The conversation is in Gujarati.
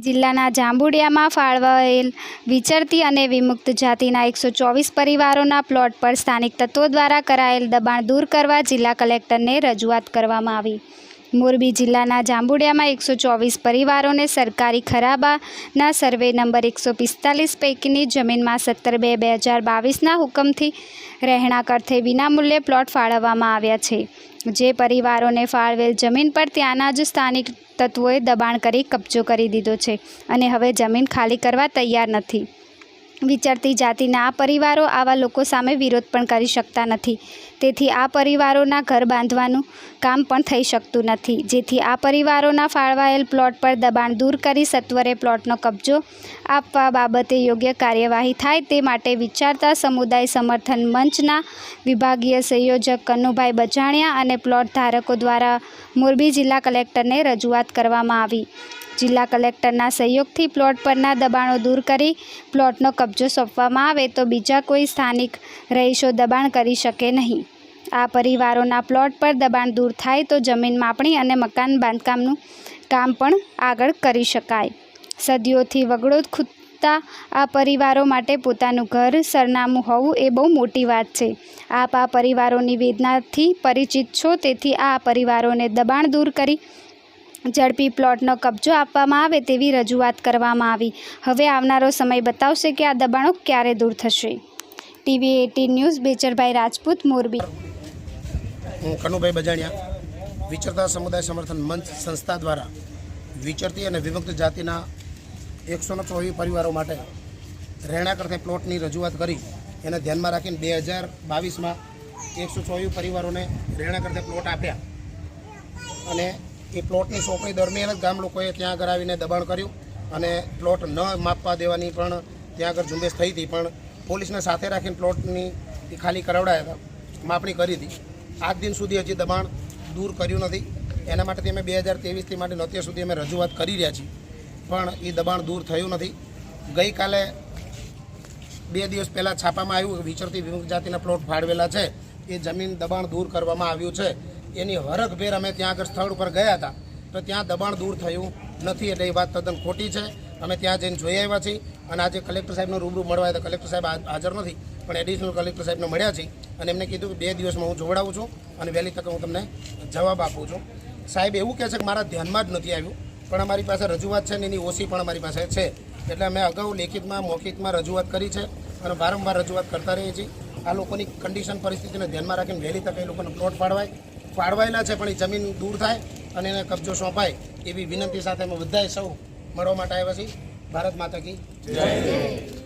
જિલ્લાના જાંબુડિયામાં ફાળવાયેલ વિચરતી અને વિમુક્ત જાતિના એકસો ચોવીસ પરિવારોના પ્લોટ પર સ્થાનિક તત્વો દ્વારા કરાયેલ દબાણ દૂર કરવા જિલ્લા કલેક્ટરને રજૂઆત કરવામાં આવી. મોરબી જિલ્લાના જાંબુડિયામાં એકસો ચોવીસ પરિવારોને સરકારી ખરાબાના સર્વે નંબર એકસો પિસ્તાલીસ પૈકીની જમીનમાં સત્તર બે બે હજાર બાવીસના હુકમથી રહેણાંક અર્થે વિનામૂલ્યે પ્લોટ ફાળવવામાં આવ્યા છે. જે પરિવારોને ફાળવેલ જમીન પર ત્યાંના જ સ્થાનિક તત્વોએ દબાણ કરી કબજો કરી દીધો છે અને હવે જમીન ખાલી કરવા તૈયાર નથી. વિચરતી જાતિના આ પરિવારો આવા લોકો સામે વિરોધ પણ કરી શકતા નથી. તેથી આ પરિવારોના ઘર બાંધવાનું કામ પણ થઈ શકતું નથી. જેથી આ પરિવારોના ફાળવાયેલ પ્લોટ પર દબાણ દૂર કરી સત્વરે પ્લોટનો કબજો આપવા બાબતે યોગ્ય કાર્યવાહી થાય તે માટે વિચારતા સમુદાય સમર્થન મંચના વિભાગીય સંયોજક કનુભાઈ બજાણિયા અને પ્લોટ ધારકો દ્વારા મોરબી જિલ્લા કલેક્ટરને રજૂઆત કરવામાં આવી. જિલ્લા કલેક્ટરના સહયોગથી પ્લોટ પરના દબાણો દૂર કરી પ્લોટનો કબજો સોંપવામાં આવે તો બીજા કોઈ સ્થાનિક રહીશો દબાણ કરી શકે નહીં. આ પરિવારોના પ્લોટ પર દબાણ દૂર થાય તો જમીન માપણી અને મકાન બાંધકામનું કામ પણ આગળ કરી શકાય. સદીઓથી વગડો ખૂટતા આ પરિવારો માટે પોતાનું ઘર સરનામું હોવું એ બહુ મોટી વાત છે. આપ આ પરિવારોની વેદનાથી પરિચિત છો, તેથી આ પરિવારોને દબાણ દૂર કરી ઝડપી પ્લોટનો કબજો આપવામાં આવે તેવી રજૂઆત કરવામાં આવી. હવે આવનારો સમય બતાવશે કે આ દબાણો ક્યારે દૂર થશે. TV eighteen news, Becharbhai Rajput, Morbi. હું કનુભાઈ બજાણિયા, વિચરતા સમુદાય સમર્થન મંચ સંસ્થા દ્વારા વિચરતી અને વિભક્ત જાતિના એકસો ને ચોવીસ પરિવારો માટે રહેણાંક અર્થે પ્લોટની રજૂઆત કરી. એને ધ્યાનમાં રાખીને બે હજાર બાવીસમાં એકસો ચોવીસ પરિવારોને રહેણાંક અર્થે પ્લોટ આપ્યા. અને એ પ્લોટની સોંપણી દરમિયાન જ ગામ લોકોએ ત્યાં આગળ આવીને દબાણ કર્યું અને પ્લોટ ન માપવા દેવાની પણ ત્યાં આગળ ઝુંબેશ થઈ હતી. પણ પોલીસને સાથે રાખીને પ્લોટની એ ખાલી કરાવડાયા હતા. માપણી કરી હતી. આજ દિન સુધી હજી દબાણ દૂર કર્યું નથી. એના માટે અમે બે હજાર ત્રેવીસથી માટે અત્યાર સુધી અમે રજૂઆત કરી રહ્યા છીએ. પણ એ દબાણ દૂર થયું નથી. ગઈકાલે બે દિવસ પહેલાં છાપામાં આવ્યું વિચરતી વિમુખ જાતિના પ્લોટ ફાળવેલા છે. એ જમીન દબાણ દૂર કરવામાં આવ્યું છે. એની હરખભેર અમે ત્યાં આગળ સ્થળ ઉપર ગયા હતા. તો ત્યાં દબાણ દૂર થયું નથી એટલે એ વાત તદ્દન ખોટી છે. અમે ત્યાં જઈને જોઈ આવ્યા છીએ અને આજે કલેક્ટર સાહેબનો રૂબરૂ મળવા હતા. કલેક્ટર સાહેબ હાજ- હાજર નથી, પણ એડિશનલ કલેક્ટર સાહેબને મળ્યા છે અને એમને કીધું કે બે દિવસમાં હું જોવડાવું છું અને વહેલી તકે હું તમને જવાબ આપું છું. સાહેબ એવું કહે છે કે મારા ધ્યાનમાં જ નથી આવ્યું, પણ અમારી પાસે રજૂઆત છે ને એની ઓછી પણ અમારી પાસે છે. એટલે અમે અગાઉ લેખિતમાં, મૌખિકમાં રજૂઆત કરી છે અને વારંવાર રજૂઆત કરતા રહીએ છીએ. આ લોકોની કન્ડિશન પરિસ્થિતિને ધ્યાનમાં રાખીને વહેલી તકે એ લોકોને પ્લોટ ફાળવાય. ફાળવાયેલા છે, પણ એ જમીન દૂર થાય અને એને કબજો સોંપાય એવી વિનંતી સાથે અમે બધાએ સૌ મળવા માટે આવ્યા છીએ. ભારત માતા કી જય.